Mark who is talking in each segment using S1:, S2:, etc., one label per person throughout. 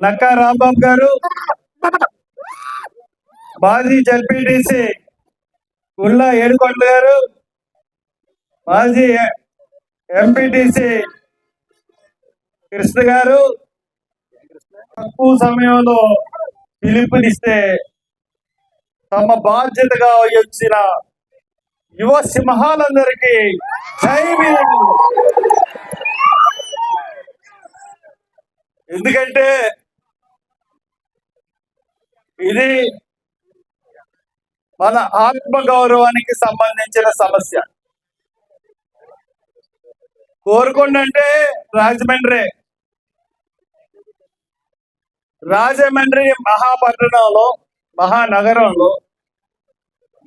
S1: నక్కా రాంబాబు గారు మాజీ జడ్పీటీసీ ఉల్లా ఏడుకొండ గారు మాజీ ఎంపీటీసీ కృష్ణ గారు తక్కువ సమయంలో పిలుపునిస్తే తమ బాధ్యతగా వచ్చిన యువ సింహాలందరికీ జై ఎందుకంటే ఇది మన ఆత్మ గౌరవానికి సంబంధించిన సమస్య. కోరుకొండ అంటే రాజమండ్రి. రాజమండ్రి మహాపట్టణంలో మహానగరంలో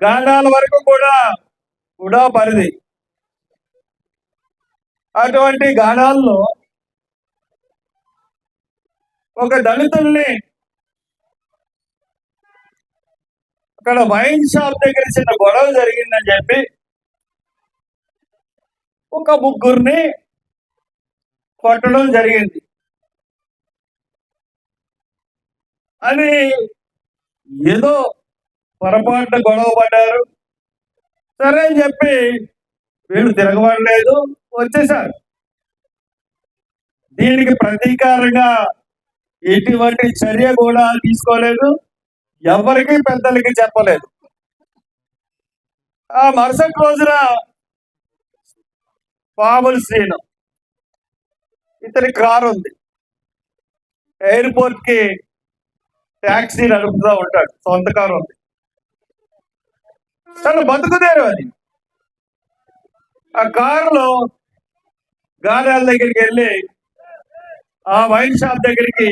S1: గాండాల వరకు కూడా కూడా పరిధి. అటువంటి గాఢాల్లో ఒక దళితుల్ని అక్కడ వైన్ షాప్ దగ్గర చిన్న గొడవ జరిగిందని చెప్పి ఒక ముగ్గురిని కొట్టడం జరిగింది. అని ఏదో పొరపాటున గొడవ పడ్డారు. సరే అని చెప్పి వీళ్ళు తిరగబడలేదు వచ్చేసారు. దీనికి ప్రతీకారంగా ఎటువంటి చర్య కూడా తీసుకోలేదు. ఎవరికి పెద్దలకి చెప్పలేదు. ఆ మరుసటి రోజున పాములు శ్రీను ఇతని కారు ఉంది ఎయిర్పోర్ట్కి ట్యాక్సీ నడుపుతూ ఉంటాడు. సొంత కారు ఉంది. తను బతుకుదేరు అది. ఆ కారులో గాడాల దగ్గరికి వెళ్ళి ఆ వైన్ షాప్ దగ్గరికి